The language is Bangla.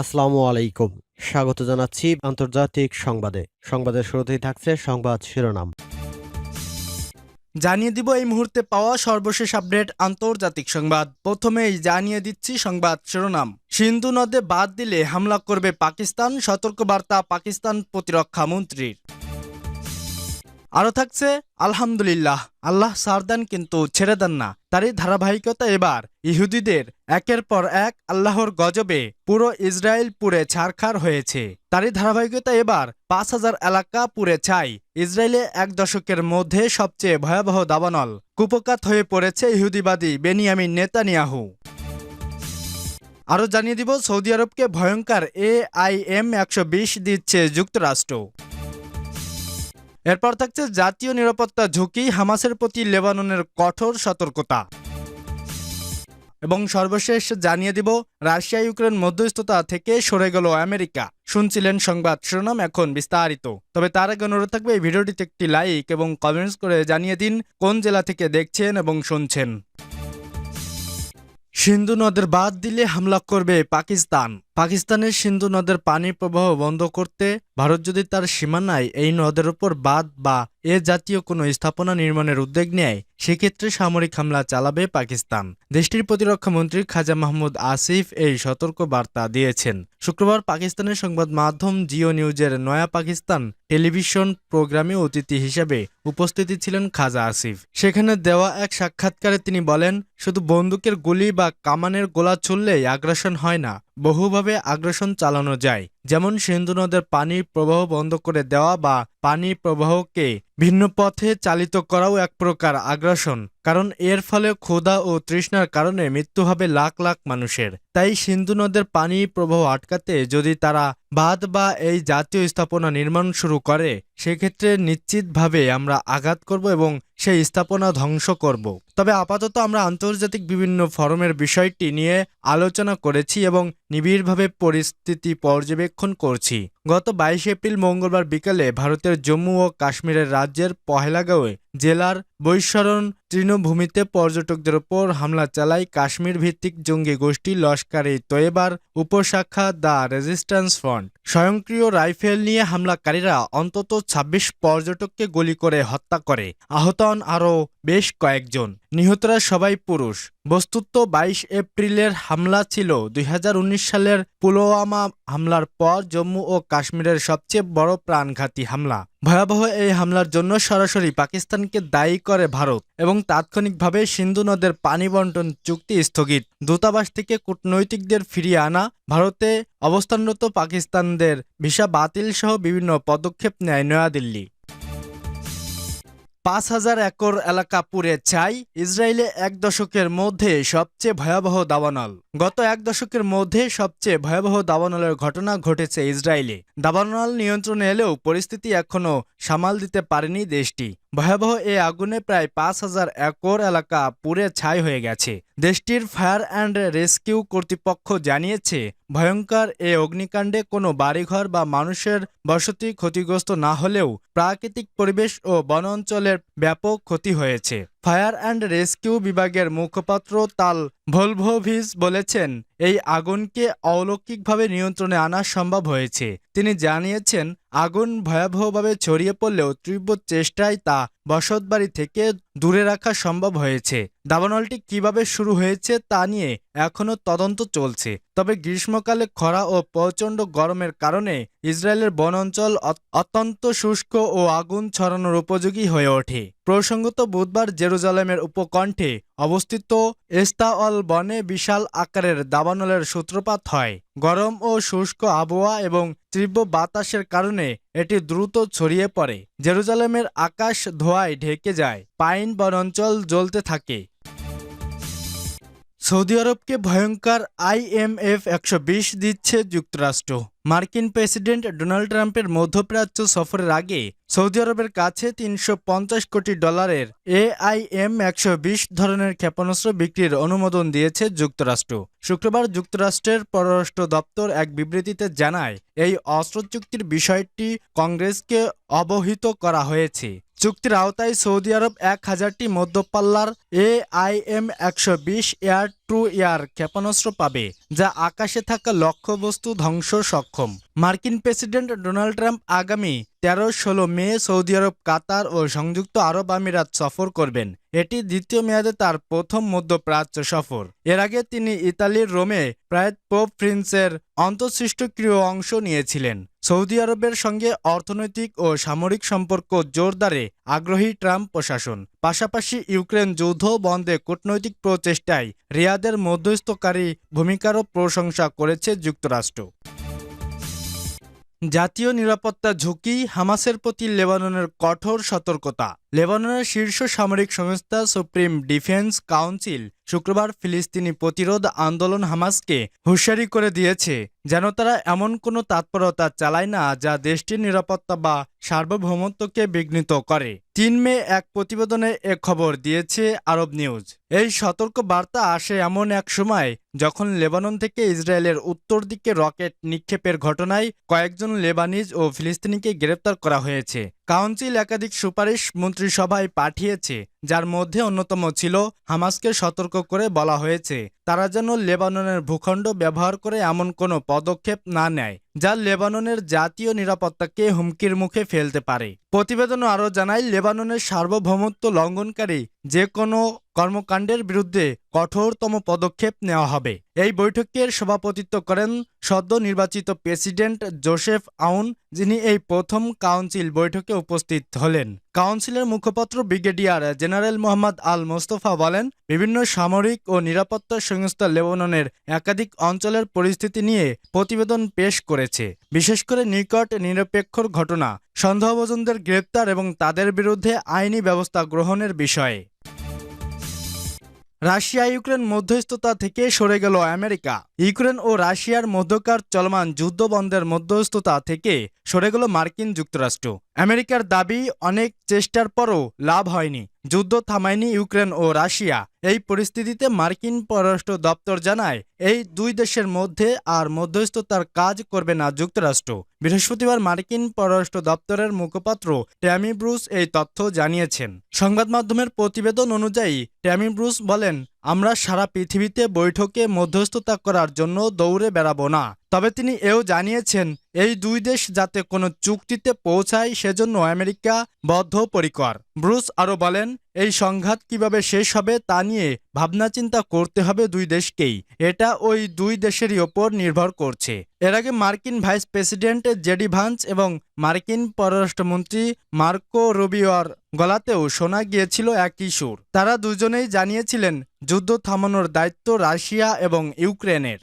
আসসালামু আলাইকুম। স্বাগত জানাচ্ছি আন্তর্জাতিক সংবাদে। সংবাদের শুরুতেই থাকছে সংবাদ শিরোনাম। জানিয়ে দিব এই মুহূর্তে পাওয়া সর্বশেষ আপডেট আন্তর্জাতিক সংবাদ। প্রথমেই জানিয়ে দিচ্ছি সংবাদ শিরোনাম। সিন্ধু নদে বাদ দিলে হামলা করবে পাকিস্তান। সতর্কবার্তা পাকিস্তান প্রতিরক্ষা মন্ত্রীর। আরও থাকছে, আলহামদুলিল্লাহ, আল্লাহ সারদান কিন্তু ছেড়ে দেন না। তারই ধারাবাহিকতা এবার, ইহুদিদের একের পর এক আল্লাহর গজবে পুরো ইসরায়েল পুড়ে ছারখার হয়েছে। তারই ধারাবাহিকতা এবার, পাঁচ হাজার এলাকা পুড়ে ছাই, ইসরায়েলে এক দশকের মধ্যে সবচেয়ে ভয়াবহ দাবানল, কুপকাত হয়ে পড়েছে ইহুদিবাদী বেনিয়ামিন নেতানিয়াহু। আরও জানিয়ে দিব, সৌদি আরবকে ভয়ঙ্কর এ আই এম একশো বিশ দিচ্ছে যুক্তরাষ্ট্র। এরপর থাকছে জাতীয় নিরাপত্তা ঝুঁকি, হামাসের প্রতি লেবাননের কঠোর সতর্কতা। এবং সর্বশেষ জানিয়ে দিব, রাশিয়া, ইউক্রেন মধ্যস্থতা থেকে সরে গেল আমেরিকা। শুনছিলেন সংবাদ শিরোনাম এখন বিস্তারিত। তবে তার আগে অনুরোধ থাকবে, এই ভিডিওটিতে একটি লাইক এবং কমেন্টস করে জানিয়ে দিন, কোন জেলা থেকে দেখছেন এবং শুনছেন। সিন্ধু নদের বাদ দিলে হামলা করবে পাকিস্তান। পাকিস্তানের সিন্ধু নদের পানি প্রবাহ বন্ধ করতে ভারত যদি তার সীমানায় এই নদের উপর বাঁধ বা এ জাতীয় কোনো স্থাপনা নির্মাণের উদ্যোগ নেয়, সেক্ষেত্রে সামরিক হামলা চালাবে পাকিস্তান। দেশটির প্রতিরক্ষা মন্ত্রী খাজা মাহমুদ আসিফ এই সতর্ক বার্তা দিয়েছেন। শুক্রবার পাকিস্তানের সংবাদ মাধ্যম জিও নিউজের নয়া পাকিস্তান টেলিভিশন প্রোগ্রামে অতিথি হিসেবে উপস্থিতি ছিলেন খাজা আসিফ। সেখানে দেওয়া এক সাক্ষাৎকারে তিনি বলেন, শুধু বন্দুকের গুলি বা কামানের গোলা ছুড়লেই আগ্রাসন হয় না বহুভাবে আগ্রাসন চালানো যায়। যেমন সিন্ধু নদের পানির প্রবাহ বন্ধ করে দেওয়া বা পানির প্রবাহকে ভিন্ন পথে চালিত করাও এক প্রকার আগ্রাসন। কারণ এর ফলে ক্ষুধা ও তৃষ্ণার কারণে মৃত্যু হবে লাখ লাখ মানুষের। তাই সিন্ধু নদের পানি প্রবাহ আটকাতে যদি তারা বাঁধ বা এই জাতীয় স্থাপনা নির্মাণ শুরু করে, সেক্ষেত্রে নিশ্চিতভাবে আমরা আঘাত করব এবং সেই স্থাপনা ধ্বংস করব। তবে আপাতত আমরা আন্তর্জাতিক বিভিন্ন ফরমের বিষয়টি নিয়ে আলোচনা করেছি এবং নিবিড়ভাবে পরিস্থিতি পর্যবেক্ষণ করছি। গত বাইশে এপ্রিল মঙ্গলবার বিকালে ভারতের জম্মু ও কাশ্মীরের রাজ্যের পহেলাগাঁওয়ে জেলার বৈশ্বরণ তৃণভূমিতে পর্যটকদের ওপর হামলা চালায় কাশ্মীর ভিত্তিক জঙ্গি গোষ্ঠী লস্কারে তৈবার উপশাখা দ্য রেজিস্ট্যান্স ফ্রন্ট। স্বয়ংক্রিয় রাইফেল নিয়ে হামলাকারীরা অন্তত ২৬ পর্যটককে গুলি করে হত্যা করে। আহত আরও বেশ কয়েকজন। নিহতরা সবাই পুরুষ। বস্তুত বাইশ এপ্রিলের হামলা ছিল দুই হাজার উনিশ সালের পুলওয়ামা হামলার পর জম্মু ও কাশ্মীরের সবচেয়ে বড় প্রাণঘাতী হামলা। ভয়াবহ এই হামলার জন্য সরাসরি পাকিস্তানকে দায়ী করে ভারত এবং তাৎক্ষণিকভাবে সিন্ধু নদের পানি বন্টন চুক্তি স্থগিত। দূতাবাস থেকে কূটনৈতিকদের ফিরিয়ে আনা, ভারতে অবস্থানরত পাকিস্তানদের ভিসা বাতিল সহ বিভিন্ন পদক্ষেপ নেয় নয়াদিল্লি। পাঁচ হাজার একর এলাকা পুড়ে ছাই ইসরায়েলে এক দশকের মধ্যে সবচেয়ে ভয়াবহ দাবানল। গত এক দশকের মধ্যে সবচেয়ে ভয়াবহ দাবানলের ঘটনা ঘটেছে ইসরায়েলে। দাবানল নিয়ন্ত্রণে এলেও পরিস্থিতি এখনও সামাল দিতে পারেনি দেশটি। ভয়াবহ এ আগুনে প্রায় পাঁচ হাজার একর এলাকা পুড়ে ছাই হয়ে গেছে। দেশটির ফায়ার অ্যান্ড রেস্কিউ কর্তৃপক্ষ জানিয়েছে, ভয়ঙ্কর এ অগ্নিকাণ্ডে কোনো বাড়িঘর বা মানুষের বসতি ক্ষতিগ্রস্ত না হলেও প্রাকৃতিক পরিবেশ ও বন অঞ্চলের ব্যাপক ক্ষতি হয়েছে। ফায়ার অ্যান্ড রেস্কিউ বিভাগের মুখপাত্র তাল ভলভোভিস বলেছেন, এই আগুনকে অলৌকিকভাবে নিয়ন্ত্রণে আনা সম্ভব হয়েছে। তিনি জানিয়েছেন, আগুন ভয়াবহভাবে ছড়িয়ে পড়লেও তীব্র চেষ্টায় তা বসতবাড়ি থেকে দূরে রাখা সম্ভব হয়েছে। দাবানলটি কীভাবে শুরু হয়েছে তা নিয়ে এখনও তদন্ত চলছে। তবে গ্রীষ্মকালে খরা ও প্রচণ্ড গরমের কারণে ইসরায়েলের বন অঞ্চল অত্যন্ত শুষ্ক ও আগুন ছড়ানোর উপযোগী হয়ে ওঠে। প্রসঙ্গত বুধবার জেরুজালেমের উপকণ্ঠে অবস্থিত এস্তাওয়াল বনে বিশাল আকারের দাবানলের সূত্রপাত হয়। গরম ও শুষ্ক আবহাওয়া এবং তীব্র বাতাসের কারণে এটি দ্রুত ছড়িয়ে পড়ে। জেরুজালেমের আকাশ ধোয়ায় ঢেকে যায়। পাইন বনাঞ্চল জ্বলতে থাকে। সৌদি আরবকে ভয়ঙ্কর আইএমএফ একশো বিশ দিচ্ছে যুক্তরাষ্ট্র। মার্কিন প্রেসিডেন্ট ডোনাল্ড ট্রাম্পের মধ্যপ্রাচ্য সফরের আগে সৌদি আরবের কাছে তিনশো পঞ্চাশ কোটি ডলারের এআইএম একশো বিশ ধরনের ক্ষেপণাস্ত্র বিক্রির অনুমোদন দিয়েছে যুক্তরাষ্ট্র। শুক্রবার যুক্তরাষ্ট্রের পররাষ্ট্র দপ্তর এক বিবৃতিতে জানায়, এই অস্ত্র চুক্তির বিষয়টি কংগ্রেসকে অবহিত করা হয়েছে। চুক্তির আওতায় সৌদি আরব এক হাজারটি মধ্যপাল্লার এ আই এম একশো বিশ এয়ার টু এয়ার ক্ষেপণাস্ত্র পাবে, যা আকাশে থাকা লক্ষ্যবস্তু ধ্বংস সক্ষম। মার্কিন প্রেসিডেন্ট ডোনাল্ড ট্রাম্প আগামী তেরো ষোলো মে সৌদি আরব, কাতার ও সংযুক্ত আরব আমিরাত সফর করবেন। এটি দ্বিতীয় মেয়াদে তার প্রথম মধ্যপ্রাচ্য সফর। এর আগে তিনি ইতালির রোমে প্রায় পোপ প্রিন্সের অন্তঃসৃষ্টক্রিয় অংশ নিয়েছিলেন। সৌদি আরবের সঙ্গে অর্থনৈতিক ও সামরিক সম্পর্ক জোরদারে আগ্রহী ট্রাম্প প্রশাসন। পাশাপাশি ইউক্রেন যৌথ বন্ধে কূটনৈতিক প্রচেষ্টায় রিয়াদের মধ্যস্থকারী ভূমিকারও প্রশংসা করেছে যুক্তরাষ্ট্র। জাতীয় নিরাপত্তা ঝুঁকি হামাসের প্রতি লেবাননের কঠোর সতর্কতা। লেবাননের শীর্ষ সামরিক সংস্থা সুপ্রিম ডিফেন্স কাউন্সিল শুক্রবার ফিলিস্তিনি প্রতিরোধ আন্দোলন হামাসকে হুঁশিয়ারি করে দিয়েছে যেন তারা এমন কোনো তৎপরতা চালায় না যা দেশটির নিরাপত্তা বা সার্বভৌমত্বকে বিঘ্নিত করে। তিন মে এক প্রতিবেদনে এ খবর দিয়েছে আরব নিউজ। এই সতর্ক বার্তা আসে এমন এক সময় যখন লেবানন থেকে ইসরায়েলের উত্তর দিকে রকেট নিক্ষেপের ঘটনায় কয়েকজন লেবানিজ ও ফিলিস্তিনিকে গ্রেপ্তার করা হয়েছে। কাউন্সিল একাধিক সুপারিশ মন্ত্রিসভায় পাঠিয়েছে যার মধ্যে অন্যতম ছিল হামাসকে সতর্ক করে বলা হয়েছে। তারা যেন লেবাননের ভূখণ্ড ব্যবহার করে এমন কোনো পদক্ষেপ না নেয়, যা লেবাননের জাতীয় নিরাপত্তাকে হুমকির মুখে ফেলতে পারে। প্রতিবেদন আরও জানায়, লেবাননের সার্বভৌমত্ব লঙ্ঘনকারী যে কোনো কর্মকাণ্ডের বিরুদ্ধে কঠোরতম পদক্ষেপ নেওয়া হবে। এই বৈঠকের সভাপতিত্ব করেন সদ্য নির্বাচিত প্রেসিডেন্ট জোসেফ আউন, যিনি এই প্রথম কাউন্সিল বৈঠকে উপস্থিত হলেন। কাউন্সিলের মুখপাত্র brigadier general Mohammad Al Mostafa বলেন, বিভিন্ন সামরিক ও নিরাপত্তা সংস্থা লেবাননের একাধিক অঞ্চলের পরিস্থিতি নিয়ে প্রতিবেদন পেশ করেছে। বিশেষ করে নিকট নিরপেক্ষর ঘটনা, সন্দেহভাজনদের গ্রেপ্তার এবং তাদের বিরুদ্ধে আইনি ব্যবস্থা গ্রহণের বিষয়ে। রাশিয়া, ইউক্রেন মধ্যস্থতা থেকে সরে গেল আমেরিকা। ইউক্রেন ও রাশিয়ার মধ্যকার চলমান যুদ্ধ বন্ধের মধ্যস্থতা থেকে সরে গেল মার্কিন যুক্তরাষ্ট্র। আমেরিকার দাবি, অনেক চেষ্টার পরও লাভ হয়নি। যুদ্ধ থামায়নি ইউক্রেন ও রাশিয়া। এই পরিস্থিতিতে মার্কিন পররাষ্ট্র দপ্তর জানায়, এই দুই দেশের মধ্যে আর মধ্যস্থতার কাজ করবে না যুক্তরাষ্ট্র। বৃহস্পতিবার মার্কিন পররাষ্ট্র দপ্তরের মুখপাত্র ট্যামি ব্রুস এই তথ্য জানিয়েছেন। সংবাদ মাধ্যমের প্রতিবেদন অনুযায়ী, ট্যামি ব্রুস বলেন আমরা সারা পৃথিবীতে বৈঠকে মধ্যস্থতা করার জন্য দৌড়ে বেড়াব না। তবে তিনি এও জানিয়েছেন, এই দুই দেশ যাতে কোনো চুক্তিতে পৌঁছায় সেজন্য আমেরিকা বদ্ধপরিকর। ব্রুস আরও বলেন এই সংঘাত কীভাবে শেষ হবে তা নিয়ে ভাবনা চিন্তা করতে হবে দুই দেশকেই। এটা ওই দুই দেশেরই ওপর নির্ভর করছে। এর আগে মার্কিন ভাইস প্রেসিডেন্ট জেডি ভান্স এবং মার্কিন পররাষ্ট্রমন্ত্রী মার্কো রুবিওর গলাতেও শোনা গিয়েছিল একই সুর। তারা দুজনেই জানিয়েছিলেন, যুদ্ধ থামানোর দায়িত্ব রাশিয়া এবং ইউক্রেনের।